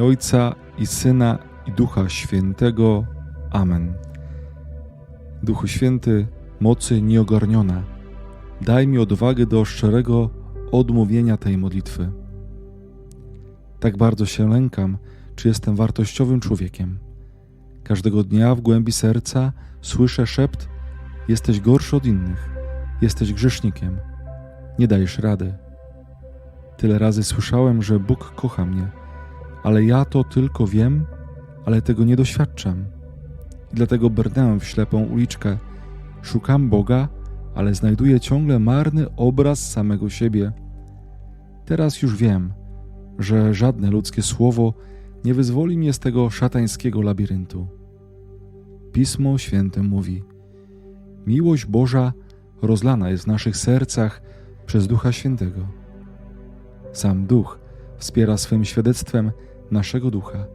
Ojca i Syna i Ducha Świętego. Amen. Duchu Święty, mocy nieogarniona, daj mi odwagę do szczerego odmówienia tej modlitwy. Tak bardzo się lękam, czy jestem wartościowym człowiekiem. Każdego dnia w głębi serca słyszę szept: Jesteś gorszy od innych, jesteś grzesznikiem, nie dajesz rady. Tyle razy słyszałem, że Bóg kocha mnie, ale ja to tylko wiem, ale tego nie doświadczam. I dlatego brnęłem w ślepą uliczkę. Szukam Boga, ale znajduję ciągle marny obraz samego siebie. Teraz już wiem, że żadne ludzkie słowo nie wyzwoli mnie z tego szatańskiego labiryntu. Pismo Święte mówi: Miłość Boża rozlana jest w naszych sercach przez Ducha Świętego. Sam Duch wspiera swym świadectwem naszego ducha,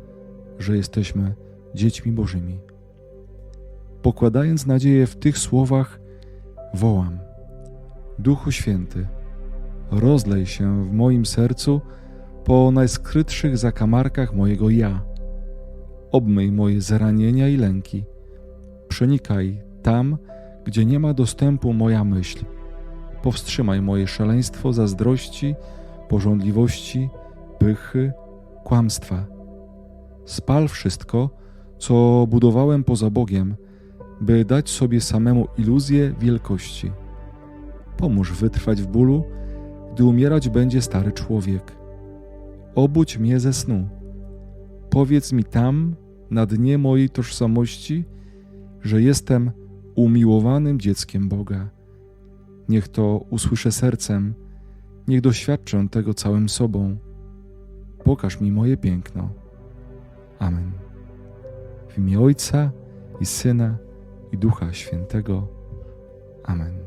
że jesteśmy dziećmi Bożymi. Pokładając nadzieję w tych słowach, wołam: Duchu Święty, rozlej się w moim sercu po najskrytszych zakamarkach mojego ja. Obmyj moje zranienia i lęki. Przenikaj tam, gdzie nie ma dostępu moja myśl. Powstrzymaj moje szaleństwo zazdrości, pożądliwości, pychy, kłamstwa. Spal wszystko, co budowałem poza Bogiem, by dać sobie samemu iluzję wielkości. Pomóż wytrwać w bólu, gdy umierać będzie stary człowiek. Obudź mnie ze snu. Powiedz mi tam, na dnie mojej tożsamości, że jestem umiłowanym dzieckiem Boga. Niech to usłyszę sercem, niech doświadczę tego całym sobą pokaż mi moje piękno. Amen. W imię Ojca i Syna i Ducha Świętego. Amen.